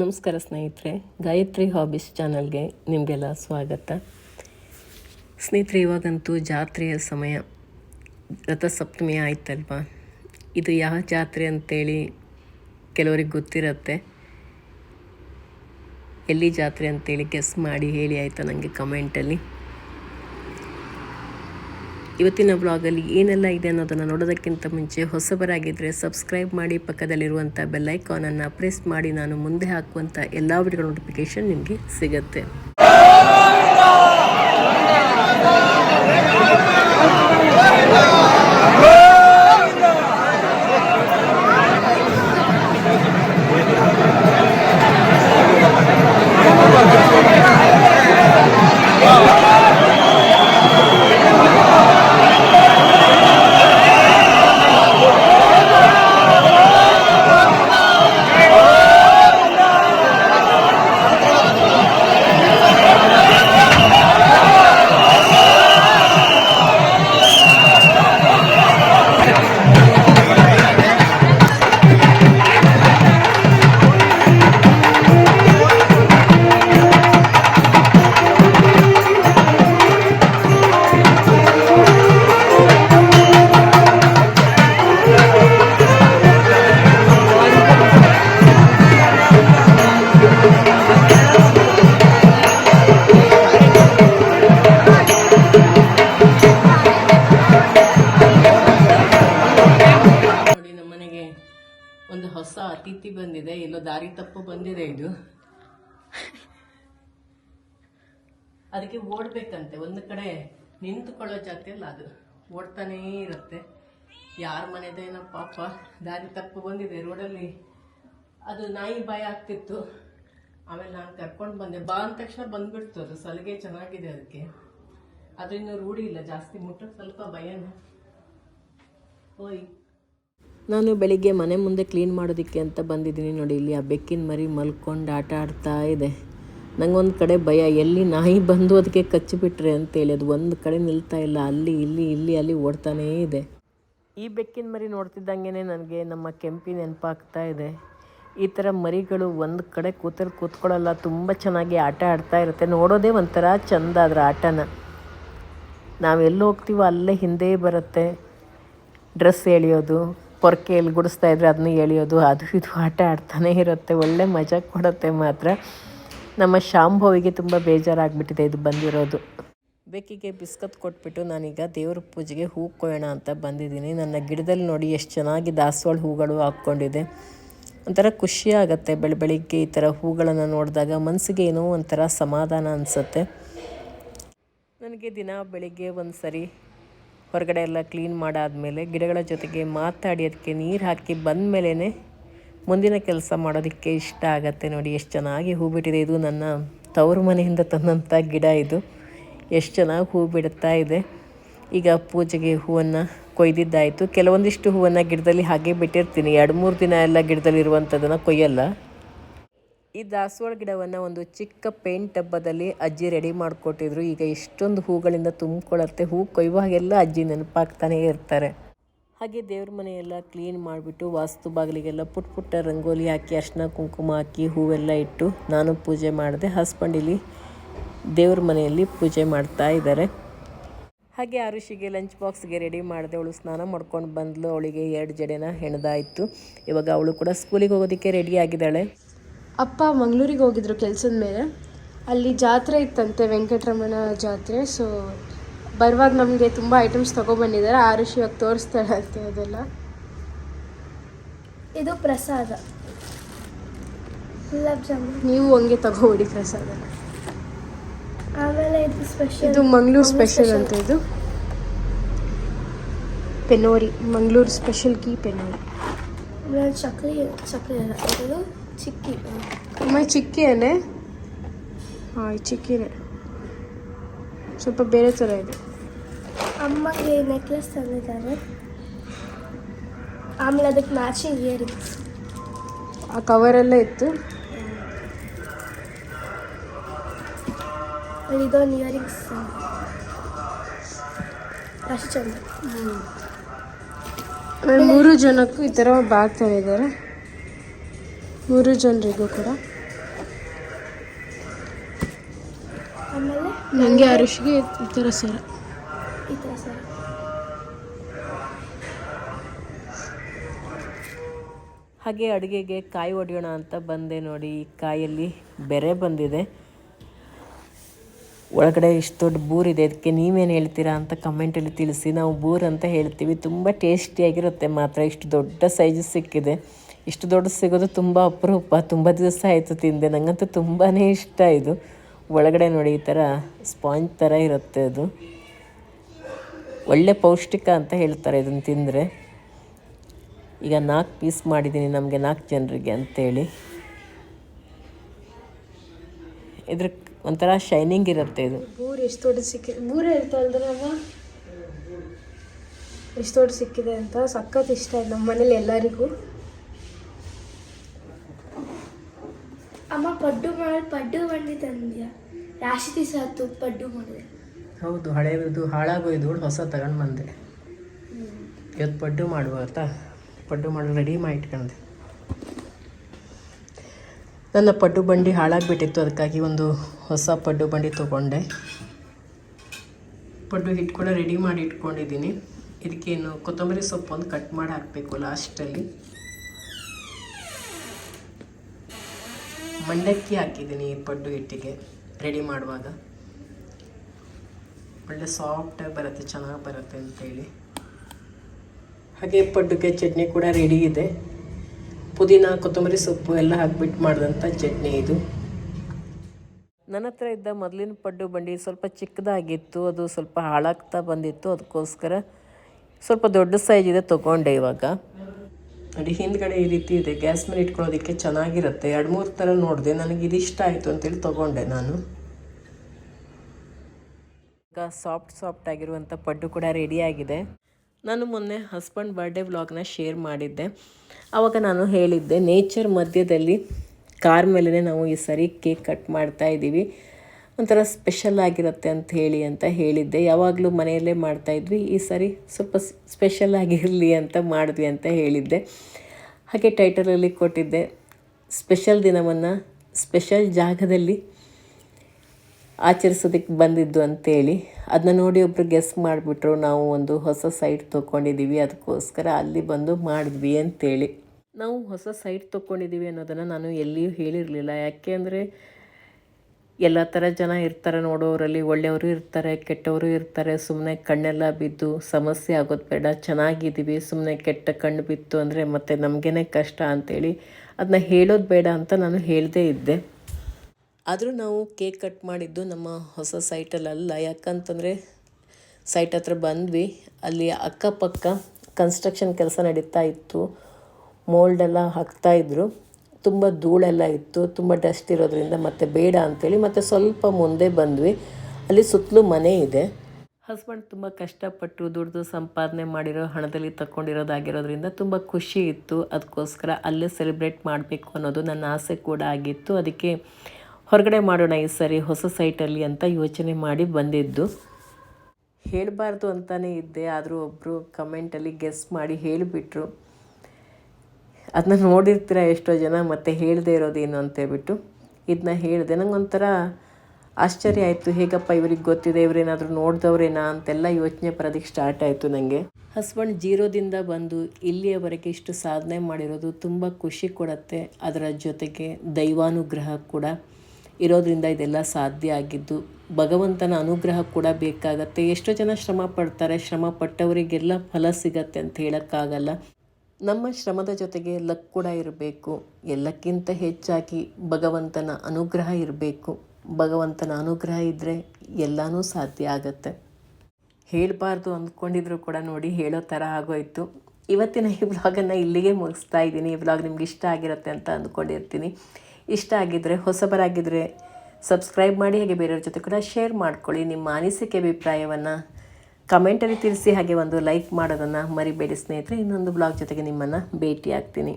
ನಮಸ್ಕಾರ ಸ್ನೇಹಿತರೆ, ಗಾಯತ್ರಿ ಹಾಬೀಸ್ ಚಾನಲ್ಗೆ ನಿಮಗೆಲ್ಲ ಸ್ವಾಗತ. ಸ್ನೇಹಿತರೆ, ಇವಾಗಂತೂ ಜಾತ್ರೆಯ ಸಮಯ. ರಥಸಪ್ತಮಿ ಆಯ್ತಲ್ವಾ? ಇದು ಯಾವ ಜಾತ್ರೆ ಅಂತೇಳಿ ಕೆಲವರಿಗೆ ಗೊತ್ತಿರತ್ತೆ. ಎಲ್ಲಿ ಜಾತ್ರೆ ಅಂತೇಳಿ ಗೆಸ್ ಮಾಡಿ ಹೇಳಿ ಆಯಿತಾ ನನಗೆ ಕಮೆಂಟಲ್ಲಿ ಇವತ್ತಿನ ಬ್ಲಾಗಲ್ಲಿ ಏನೆಲ್ಲ ಇದೆ ಅನ್ನೋದನ್ನು ನೋಡೋದಕ್ಕಿಂತ ಮುಂಚೆ ಹೊಸಬರಾಗಿದ್ದರೆ ಸಬ್ಸ್ಕ್ರೈಬ್ ಮಾಡಿ ಪಕ್ಕದಲ್ಲಿರುವಂಥ ಬೆಲ್ಲೈಕಾನನ್ನು ಪ್ರೆಸ್ ಮಾಡಿ ನಾನು ಮುಂದೆ ಹಾಕುವಂಥ ಎಲ್ಲ ವಿಡಿಯೋ ನೋಟಿಫಿಕೇಶನ್ ನಿಮಗೆ ಸಿಗುತ್ತೆ. ಅತಿಥಿ ಬಂದಿದೆ. ಎಲ್ಲೋ ದಾರಿ ತಪ್ಪು ಬಂದಿದೆ ಇದು. ಅದಕ್ಕೆ ಓಡ್ಬೇಕಂತೆ. ಒಂದು ಕಡೆ ನಿಂತುಕೊಳ್ಳೋ ಜಾತಿಯಲ್ಲ ಅದು. ಓಡ್ತಾನೇ ಇರುತ್ತೆ. ಯಾರ ಮನೆದೇನೋ ಪಾಪ. ದಾರಿ ತಪ್ಪು ಬಂದಿದೆ ರೋಡಲ್ಲಿ. ಅದು ನಾಯಿ ಭಯ ಆಗ್ತಿತ್ತು. ಆಮೇಲೆ ನಾನು ಕರ್ಕೊಂಡು ಬಂದೆ. ಬಾ ಅಂದ ತಕ್ಷಣ ಬಂದ್ಬಿಡ್ತು ಅದು. ಸಲಿಗೆ ಚೆನ್ನಾಗಿದೆ ಅದಕ್ಕೆ. ಅದು ಇನ್ನೂ ರೂಢಿ ಇಲ್ಲ. ಜಾಸ್ತಿ ಮುಟ್ಟಕ್ಕೆ ಸ್ವಲ್ಪ ಭಯನ. ಓಯ್ ನಾನು ಬೆಳಿಗ್ಗೆ ಮನೆ ಮುಂದೆ ಕ್ಲೀನ್ ಮಾಡೋದಕ್ಕೆ ಅಂತ ಬಂದಿದ್ದೀನಿ ನೋಡಿ, ಇಲ್ಲಿ ಆ ಬೆಕ್ಕಿನ ಮರಿ ಮಲ್ಕೊಂಡು ಆಟ ಆಡ್ತಾ ಇದೆ. ನಂಗೊಂದು ಕಡೆ ಭಯ, ಎಲ್ಲಿ ನಾಯಿ ಬಂದು ಅದಕ್ಕೆ ಕಚ್ಚಿಬಿಟ್ರೆ ಅಂತೇಳಿ ಅದು ಒಂದು ಕಡೆ ನಿಲ್ತಾ ಇಲ್ಲ, ಅಲ್ಲಿ, ಇಲ್ಲಿ ಇಲ್ಲಿ, ಅಲ್ಲಿ ಓಡ್ತಾನೇ ಇದೆ. ಈ ಬೆಕ್ಕಿನ ಮರಿ ನೋಡ್ತಿದ್ದಂಗೆ ನನಗೆ ನಮ್ಮ ಕೆಂಪಿ ನೆನಪಾಗ್ತಾ ಇದೆ. ಈ ಥರ ಮರಿಗಳು ಒಂದು ಕಡೆ ಕೂತಲ್ಲಿ ಕೂತ್ಕೊಳ್ಳಲ್ಲ, ತುಂಬ ಚೆನ್ನಾಗಿ ಆಟ ಆಡ್ತಾ ಇರುತ್ತೆ. ನೋಡೋದೇ ಒಂಥರ ಚಂದ ಅದರ ಆಟನ. ನಾವೆಲ್ಲಿ ಹೋಗ್ತೀವೋ ಅಲ್ಲೇ ಹಿಂದೆ ಬರುತ್ತೆ. ಡ್ರೆಸ್ ಎಳಿಯೋದು ಪೊರ್ಕೆಯಲ್ಲಿ ಗುಡಿಸ್ತಾ ಇದ್ರೆ ಅದನ್ನ ಎಳೆಯೋದು, ಅದು ಇದು ಆಟ ಆಡ್ತಾನೆ ಇರುತ್ತೆ. ಒಳ್ಳೆ ಮಜಾ ಕೊಡುತ್ತೆ ಮಾತ್ರ. ನಮ್ಮ ಶಾಂಭವಿಗೆ ತುಂಬ ಬೇಜಾರಾಗ್ಬಿಟ್ಟಿದೆ ಇದು ಬಂದಿರೋದು. ಬೆಕ್ಕಿಗೆ ಬಿಸ್ಕತ್ ಕೊಟ್ಬಿಟ್ಟು ನಾನೀಗ ದೇವ್ರ ಪೂಜೆಗೆ ಹೂ ಕೊಯ್ಯೋಣ ಅಂತ ಬಂದಿದ್ದೀನಿ. ನನ್ನ ಗಿಡದಲ್ಲಿ ನೋಡಿ ಎಷ್ಟು ಚೆನ್ನಾಗಿ ದಾಸವಾಳ ಹೂಗಳು ಹಾಕ್ಕೊಂಡಿದೆ. ಒಂಥರ ಖುಷಿ ಆಗುತ್ತೆ ಬೆಳ, ಬೆಳಿಗ್ಗೆ ಈ ಥರ ಹೂಗಳನ್ನು ನೋಡಿದಾಗ. ಮನಸ್ಸಿಗೆ ಏನೋ ಒಂಥರ ಸಮಾಧಾನ ಅನಿಸುತ್ತೆ. ನನಗೆ ದಿನ ಬೆಳಿಗ್ಗೆ ಒಂದು ಸರಿ ಹೊರಗಡೆ ಎಲ್ಲ ಕ್ಲೀನ್ ಮಾಡಾದಮೇಲೆ ಗಿಡಗಳ ಜೊತೆಗೆ ಮಾತಾಡಿ ಅದಕ್ಕೆ ನೀರು ಹಾಕಿ ಬಂದ ಮೇಲೇ ಮುಂದಿನ ಕೆಲಸ ಮಾಡೋದಕ್ಕೆ ಇಷ್ಟ ಆಗತ್ತೆ ನೋಡಿ. ಎಷ್ಟು ಚೆನ್ನಾಗಿ ಹೂ ಬಿಟ್ಟಿದೆ. ಇದು ನನ್ನ ತವರು ಮನೆಯಿಂದ ತಂದಂಥ ಗಿಡ ಇದು. ಎಷ್ಟು ಚೆನ್ನಾಗಿ ಹೂ ಬಿಡುತ್ತಾ ಇದೆ. ಈಗ ಪೂಜೆಗೆ ಹೂವನ್ನು ಕೊಯ್ದಿದ್ದಾಯಿತು. ಕೆಲವೊಂದಿಷ್ಟು ಹೂವನ್ನು ಗಿಡದಲ್ಲಿ ಹಾಗೆ ಬಿಟ್ಟಿರ್ತೀನಿ. ಎರಡು ಮೂರು ದಿನ ಎಲ್ಲ ಗಿಡದಲ್ಲಿ ಇರುವಂಥದ್ದನ್ನು ಕೊಯ್ಯಲ್ಲ. ಈ ದಾಸವಾಳ ಗಿಡವನ್ನು ಒಂದು ಚಿಕ್ಕ ಪೇಂಟ್ ಡಬ್ಬದಲ್ಲಿ ಅಜ್ಜಿ ರೆಡಿ ಮಾಡಿಕೊಟ್ಟಿದ್ರು. ಈಗ ಇಷ್ಟೊಂದು ಹೂಗಳಿಂದ ತುಂಬಿಕೊಳ್ಳುತ್ತೆ ಹೂ ಕೊಯ್ಯುವಾಗೆಲ್ಲ ಅಜ್ಜಿ ನೆನಪಾಗ್ತಾನೇ ಇರ್ತಾರೆ. ಹಾಗೆ ದೇವ್ರ ಮನೆಯೆಲ್ಲ ಕ್ಲೀನ್ ಮಾಡಿಬಿಟ್ಟು ವಾಸ್ತು ಬಾಗಿಲಿಗೆಲ್ಲ ಪುಟ್ ಪುಟ್ಟ ರಂಗೋಲಿ ಹಾಕಿ, ಅರ್ಶಿನ ಕುಂಕುಮ ಹಾಕಿ, ಹೂವೆಲ್ಲ ಇಟ್ಟು ನಾನು ಪೂಜೆ ಮಾಡಿದೆ. ಹಸ್ಬೆಂಡ್ ಇಲ್ಲಿ ದೇವ್ರ ಮನೆಯಲ್ಲಿ ಪೂಜೆ ಮಾಡ್ತಾ ಇದ್ದಾರೆ. ಹಾಗೆ ಆರುಷಿಗೆ ಲಂಚ್ ಬಾಕ್ಸ್ಗೆ ರೆಡಿ ಮಾಡಿದೆ. ಅವಳು ಸ್ನಾನ ಮಾಡ್ಕೊಂಡು ಬಂದಳು ಅವಳಿಗೆ ಎರಡು ಜಡೆನ ಹೆಣ್ದಾಯಿತು. ಇವಾಗ ಅವಳು ಕೂಡ ಸ್ಕೂಲಿಗೆ ಹೋಗೋದಕ್ಕೆ ರೆಡಿ ಆಗಿದ್ದಾಳೆ. ಅಪ್ಪ ಮಂಗಳೂರಿಗೆ ಹೋಗಿದ್ರು ಕೆಲಸದ ಮೇಲೆ. ಅಲ್ಲಿ ಜಾತ್ರೆ ಇತ್ತಂತೆ ವೆಂಕಟರಮಣ ಜಾತ್ರೆ. ಸೊ ಬರುವಾಗ ನಮಗೆ ತುಂಬ ಐಟಮ್ಸ್ ತೊಗೊಬಂದಿದ್ದಾರೆ. ಆರುಷಿ ಇವಾಗ ತೋರಿಸ್ತಾರೆ ಅಂತೆ ಅದೆಲ್ಲ. ಇದು ಪ್ರಸಾದ. ಗುಲಾಬ್ ಜಾಮೂನ್. ನೀವು ಹಂಗೆ ತಗೋಬಿಡಿ ಪ್ರಸಾದ. ಆಮೇಲೆ ಇದು ಸ್ಪೆಷಲ್ ಇದು ಮಂಗಳೂರು ಸ್ಪೆಷಲ್ ಅಂತ ಇದು. ಪೆನೋರಿ ಮಂಗಳೂರು ಸ್ಪೆಷಲ್ ಕೀ ಪೆನೋರಿ ಚಕ್ಲಿ ಚಕ್ಲಿ ಇದು ಚಿಕ್ಕಿ. ಅಮ್ಮ ಚಿಕ್ಕಿಯೇ ಹಾಂ ಈ ಚಿಕ್ಕಿನೇ. ಸ್ವಲ್ಪ ಬೇರೆ ಥರ ಇದೆ. ಅಮ್ಮಗೆ ನೆಕ್ಲೆಸ್ ತಂದಿದ್ದಾರೆ. ಆಮೇಲೆ ಅದಕ್ಕೆ ಮ್ಯಾಚಿಂಗ್ ಇಯರಿಂಗ್ಸ್ ಆ ಕವರೆಲ್ಲ ಇತ್ತು. ಇದೊಂದು ಇಯರಿಂಗ್ಸ್ ಅಷ್ಟು ಚಂದ ಮೂರು ಜನಕ್ಕೂ ಈ ಥರ ಬ್ಯಾಗ್ ತಂದಿದ್ದಾರೆ ಮೂರು ಜನರಿಗೂ ಕೂಡ. ನನಗೆ ಹರೀಶ್ಗೆ ಈ ಥರ ಸರ. ಹಾಗೆ ಅಡುಗೆಗೆ ಕಾಯಿ ಹೊಡೆಯೋಣ ಅಂತ ಬಂದೆ ನೋಡಿ. ಈ ಕಾಯಲ್ಲಿ ಬೆರೆ ಬಂದಿದೆ. ಒಳಗಡೆ ಇಷ್ಟು ದೊಡ್ಡ ಬೂರಿದೆ ಅದಕ್ಕೆ ನೀವೇನು ಹೇಳ್ತೀರಾ ಅಂತ ಕಮೆಂಟಲ್ಲಿ ತಿಳಿಸಿ. ನಾವು ಬೂರ್ ಅಂತ ಹೇಳ್ತೀವಿ. ತುಂಬ ಟೇಸ್ಟಿಯಾಗಿರುತ್ತೆ ಮಾತ್ರ. ಇಷ್ಟು ದೊಡ್ಡ ಸೈಜ್ ಸಿಕ್ಕಿದೆ. ಇಷ್ಟು ದೊಡ್ಡ ಸಿಗೋದು ತುಂಬ ಅಪರೂಪ. ತುಂಬ ದಿವಸ ಆಯಿತು ತಿಂದೆ. ನನಗಂತೂ ತುಂಬಾ ಇಷ್ಟ ಇದು. ಒಳಗಡೆ ನೋಡಿ ಈ ಥರ ಸ್ಪಾಂಜ್ ಥರ ಇರುತ್ತೆ ಅದು. ಒಳ್ಳೆ ಪೌಷ್ಟಿಕ ಅಂತ ಹೇಳ್ತಾರೆ ಇದನ್ನು ತಿಂದರೆ. ಈಗ ನಾಲ್ಕು ಪೀಸ್ ಮಾಡಿದ್ದೀನಿ ನಮಗೆ ನಾಲ್ಕು ಜನರಿಗೆ ಅಂಥೇಳಿ ಇದ್ರ ಒಂಥರ ಶೈನಿಂಗ್ ಇರುತ್ತೆ ಇದು. ಎಷ್ಟು ದೊಡ್ಡ ಅಲ್ದ್ರೆ ಅಮ್ಮ? ಸಿಕ್ಕಿದೆ ಅಂತ ಸಖತ್ ಇಷ್ಟ ಆಯ್ತು ನಮ್ಮ ಮನೇಲಿ ಎಲ್ಲರಿಗೂ. ಅಮ್ಮ ಪಡ್ಡು ಮಾಡಿ, ಪಡ್ಡು ಬಂಡಿ ತಂದೆ ರಾಶಿ ಹತ್ತು ಪಡ್ಡು ಮಾಡಿದೆ. ಹೌದು ಹಳೆಯದು ಹಾಳಾಗೋಯ್ದು ಹೊಸ ತಗೊಂಡು ಬಂದೆ. ಇವತ್ತು ಪಡ್ಡು ಮಾಡುವ ಆಯ್ತಾ ಪಡ್ಡು ಮಾಡಿ ರೆಡಿ ಮಾಡಿ ಇಟ್ಕೊಂಡೆ. ನನ್ನ ಪಡ್ಡು ಬಂಡಿ ಹಾಳಾಗಿಬಿಟ್ಟಿತ್ತು, ಅದಕ್ಕಾಗಿ ಒಂದು ಹೊಸ ಪಡ್ಡು ಬಂಡಿ ತೊಗೊಂಡೆ. ಪಡ್ಡು ಹಿಟ್ಟು ಕೂಡ ರೆಡಿ ಮಾಡಿ ಇಟ್ಕೊಂಡಿದ್ದೀನಿ. ಇದಕ್ಕೇನು ಕೊತ್ತಂಬರಿ ಸೊಪ್ಪು ಒಂದು ಕಟ್ ಮಾಡಿ ಹಾಕಬೇಕು ಲಾಸ್ಟಲ್ಲಿ ಮಂಡಕ್ಕಿ ಹಾಕಿದ್ದೀನಿ ಪಡ್ಡು ಹಿಟ್ಟಿಗೆ ರೆಡಿ ಮಾಡುವಾಗ. ಒಳ್ಳೆ ಸಾಫ್ಟಾಗಿ ಬರುತ್ತೆ, ಚೆನ್ನಾಗಿ ಬರುತ್ತೆ ಅಂತೇಳಿ. ಹಾಗೆ ಪಡ್ಡುಗೆ ಚಟ್ನಿ ಕೂಡ ರೆಡಿ ಇದೆ. ಪುದೀನ, ಕೊತ್ತಂಬರಿ ಸೊಪ್ಪು ಎಲ್ಲ ಹಾಕಿಬಿಟ್ಟು ಮಾಡಿದಂಥ ಚಟ್ನಿ ಇದು. ನನ್ನ ಹತ್ರ ಇದ್ದ ಮೊದಲಿನ ಪಡ್ಡು ಬಂಡಿ ಸ್ವಲ್ಪ ಚಿಕ್ಕದಾಗಿತ್ತು, ಅದು ಸ್ವಲ್ಪ ಹಾಳಾಗ್ತಾ ಬಂದಿತ್ತು, ಅದಕ್ಕೋಸ್ಕರ ಸ್ವಲ್ಪ ದೊಡ್ಡ ಸೈಜ್ ಇದೆ ತೊಗೊಂಡೆ ಇವಾಗ. ನೋಡಿ ಹಿಂದ್ಗಡೆ ಈ ರೀತಿ ಇದೆ. ಗ್ಯಾಸ್ ಮೇಲೆ ಇಟ್ಕೊಳ್ಳೋದಕ್ಕೆ ಚೆನ್ನಾಗಿರುತ್ತೆ. ಎರಡು ಮೂರು ಥರ ನೋಡಿದೆ. ನನಗೆ ಇದು ಇಷ್ಟ ಆಯಿತು ಅಂತೇಳಿ ತೊಗೊಂಡೆ ನಾನು. ಈಗ ಸಾಫ್ಟ್ ಸಾಫ್ಟ್ ಆಗಿರುವಂಥ ಪಡ್ಡು ಕೂಡ ರೆಡಿಯಾಗಿದೆ ನಾನು ಮೊನ್ನೆ ಹಸ್ಬೆಂಡ್ ಬರ್ಡೇ ವ್ಲಾಗ್ನ ಶೇರ್ ಮಾಡಿದ್ದೆ. ಆವಾಗ ನಾನು ಹೇಳಿದ್ದೆ ನೇಚರ್ ಮಧ್ಯದಲ್ಲಿ ಕಾರ್ ಮೇಲೇ ನಾವು ಈ ಸರಿ ಕೇಕ್ ಕಟ್ ಮಾಡ್ತಾ ಇದ್ದೀವಿ ಒಂಥರ ಸ್ಪೆಷಲ್ ಆಗಿರುತ್ತೆ ಅಂತ ಹೇಳಿ ಅಂತ ಹೇಳಿದ್ದೆ. ಯಾವಾಗಲೂ ಮನೆಯಲ್ಲೇ ಮಾಡ್ತಾಯಿದ್ವಿ ಈ ಸಾರಿ ಸ್ವಲ್ಪ ಸ್ಪೆಷಲ್ ಆಗಿರಲಿ ಅಂತ ಮಾಡಿದ್ವಿ ಅಂತ ಹೇಳಿದ್ದೆ. ಹಾಗೆ ಟೈಟಲಲ್ಲಿ ಕೊಟ್ಟಿದ್ದೆ ಸ್ಪೆಷಲ್ ದಿನವನ್ನು ಸ್ಪೆಷಲ್ ಜಾಗದಲ್ಲಿ ಆಚರಿಸೋದಕ್ಕೆ ಬಂದಿದ್ದು ಅಂತೇಳಿ. ಅದನ್ನ ನೋಡಿ ಒಬ್ಬರು ಗೆಸ್ ಮಾಡಿಬಿಟ್ರು. ನಾವು ಒಂದು ಹೊಸ ಸೈಟ್ ತೊಗೊಂಡಿದ್ದೀವಿ ಅದಕ್ಕೋಸ್ಕರ ಅಲ್ಲಿ ಬಂದು ಮಾಡಿದ್ವಿ ಅಂತೇಳಿ. ನಾವು ಹೊಸ ಸೈಟ್ ತೊಗೊಂಡಿದ್ದೀವಿ ಅನ್ನೋದನ್ನು ನಾನು ಎಲ್ಲಿಯೂ ಹೇಳಿರಲಿಲ್ಲ. ಯಾಕೆ ಅಂದರೆ ಎಲ್ಲ ಥರ ಜನ ಇರ್ತಾರೆ ನೋಡೋರಲ್ಲಿ, ಒಳ್ಳೆಯವರು ಇರ್ತಾರೆ, ಕೆಟ್ಟವರು ಇರ್ತಾರೆ. ಸುಮ್ಮನೆ ಕಣ್ಣೆಲ್ಲ ಬಿದ್ದು ಸಮಸ್ಯೆ ಆಗೋದು ಬೇಡ, ಚೆನ್ನಾಗಿದ್ದೀವಿ ಸುಮ್ಮನೆ ಕೆಟ್ಟ ಕಣ್ಣು ಬಿತ್ತು ಅಂದರೆ ಮತ್ತೆ ನಮಗೇನೆ ಕಷ್ಟ ಅಂತೇಳಿ ಅದನ್ನ ಹೇಳೋದು ಬೇಡ ಅಂತ ನಾನು ಹೇಳದೇ ಇದ್ದೆ. ಆದರೂ ನಾವು ಕೇಕ್ ಕಟ್ ಮಾಡಿದ್ದು ನಮ್ಮ ಹೊಸ ಸೈಟಲ್ಲಲ್ಲ ಯಾಕಂತಂದರೆ ಸೈಟ್ ಹತ್ರ ಬಂದ್ವಿ. ಅಲ್ಲಿ ಅಕ್ಕಪಕ್ಕ ಕನ್ಸ್ಟ್ರಕ್ಷನ್ ಕೆಲಸ ನಡೀತಾ ಇತ್ತು. ಮೋಲ್ಡೆಲ್ಲ ಹಾಕ್ತಾಯಿದ್ರು ತುಂಬ ಧೂಳೆಲ್ಲ ಇತ್ತು, ತುಂಬ ಡಸ್ಟ್ ಇರೋದ್ರಿಂದ ಮತ್ತೆ ಬೇಡ ಅಂತೇಳಿ ಮತ್ತೆ ಸ್ವಲ್ಪ ಮುಂದೆ ಬಂದ್ವಿ. ಅಲ್ಲಿ ಸುತ್ತಲೂ ಮನೆ ಇದೆ. ಹಸ್ಬೆಂಡ್ ತುಂಬ ಕಷ್ಟಪಟ್ಟು ದುಡ್ದು ಸಂಪಾದನೆ ಮಾಡಿರೋ ಹಣದಲ್ಲಿ ತಗೊಂಡಿರೋದಾಗಿರೋದ್ರಿಂದ ತುಂಬ ಖುಷಿ ಇತ್ತು. ಅದಕ್ಕೋಸ್ಕರ ಅಲ್ಲೇ ಸೆಲೆಬ್ರೇಟ್ ಮಾಡಬೇಕು ಅನ್ನೋದು ನನ್ನ ಆಸೆ ಕೂಡ ಆಗಿತ್ತು. ಅದಕ್ಕೆ ಹೊರಗಡೆ ಮಾಡೋಣ ಈ ಸರಿ ಹೊಸ ಸೈಟಲ್ಲಿ ಅಂತ ಯೋಚನೆ ಮಾಡಿ ಬಂದಿದ್ದು. ಹೇಳಬಾರ್ದು ಅಂತಲೇ ಇದ್ದೆ. ಆದರೂ ಒಬ್ಬರು ಕಮೆಂಟಲ್ಲಿ ಗೆಸ್ ಮಾಡಿ ಹೇಳಿಬಿಟ್ರು. ಅದನ್ನ ನೋಡಿರ್ತೀರ ಎಷ್ಟೋ ಜನ, ಮತ್ತೆ ಹೇಳದೇ ಇರೋದೇನು ಅಂತೇಳ್ಬಿಟ್ಟು ಇದನ್ನ ಹೇಳಿದೆ. ನನಗೊಂಥರ ಆಶ್ಚರ್ಯ ಆಯಿತು. ಹೇಗಪ್ಪ ಇವ್ರಿಗೆ ಗೊತ್ತಿದೆ, ಇವರೇನಾದರೂ ನೋಡಿದವ್ರೇನಾ ಅಂತೆಲ್ಲ ಯೋಚನೆ ಬರೋದಕ್ಕೆ ಸ್ಟಾರ್ಟ್ ಆಯಿತು ನನಗೆ ಹಸ್ಬೆಂಡ್ ಜೀರೋದಿಂದ ಬಂದು ಇಲ್ಲಿಯವರೆಗೆ ಇಷ್ಟು ಸಾಧನೆ ಮಾಡಿರೋದು ತುಂಬ ಖುಷಿ ಕೊಡುತ್ತೆ. ಅದರ ಜೊತೆಗೆ ದೈವಾನುಗ್ರಹ ಕೂಡ ಇರೋದರಿಂದ ಇದೆಲ್ಲ ಸಾಧ್ಯ ಆಗಿದ್ದು, ಭಗವಂತನ ಅನುಗ್ರಹ ಕೂಡ ಬೇಕಾಗತ್ತೆ. ಎಷ್ಟೋ ಜನ ಶ್ರಮ ಪಡ್ತಾರೆ, ಶ್ರಮ ಪಟ್ಟವರಿಗೆಲ್ಲ ಫಲ ಸಿಗತ್ತೆ ಅಂತ ಹೇಳೋಕ್ಕಾಗಲ್ಲ. ನಮ್ಮ ಶ್ರಮದ ಜೊತೆಗೆ ಲಕ್ ಕೂಡ ಇರಬೇಕು. ಎಲ್ಲಕ್ಕಿಂತ ಹೆಚ್ಚಾಗಿ ಭಗವಂತನ ಅನುಗ್ರಹ ಇರಬೇಕು. ಭಗವಂತನ ಅನುಗ್ರಹ ಇದ್ದರೆ ಎಲ್ಲನೂ ಸಾಧ್ಯ ಆಗತ್ತೆ. ಹೇಳಬಾರ್ದು ಅಂದ್ಕೊಂಡಿದ್ರು ಕೂಡ ನೋಡಿ ಹೇಳೋ ಥರ ಆಗೋಯ್ತು. ಇವತ್ತಿನ ಈ ವ್ಲಾಗನ್ನು ಇಲ್ಲಿಗೆ ಮುಗಿಸ್ತಾ ಇದ್ದೀನಿ. ಈ ವ್ಲಾಗ್ ನಿಮ್ಗೆ ಇಷ್ಟ ಆಗಿರುತ್ತೆ ಅಂತ ಅಂದ್ಕೊಂಡಿರ್ತೀನಿ. ಇಷ್ಟ ಆಗಿದ್ದರೆ ಹೊಸಬರಾಗಿದ್ದರೆ ಸಬ್ಸ್ಕ್ರೈಬ್ ಮಾಡಿ, ಹಾಗೆ ಬೇರೆಯವ್ರ ಜೊತೆ ಕೂಡ ಶೇರ್ ಮಾಡ್ಕೊಳ್ಳಿ. ನಿಮ್ಮ ಅನಿಸಿಕೆ, ಅಭಿಪ್ರಾಯವನ್ನು ಕಮೆಂಟಲ್ಲಿ ತಿಳಿಸಿ ಹಾಗೆ ಒಂದು ಲೈಕ್ ಮಾಡೋದನ್ನು ಮರಿಬೇಡಿ ಸ್ನೇಹಿತರೆ. ಇನ್ನೊಂದು ಬ್ಲಾಗ್ ಜೊತೆಗೆ ನಿಮ್ಮನ್ನು ಭೇಟಿ ಆಗ್ತೀನಿ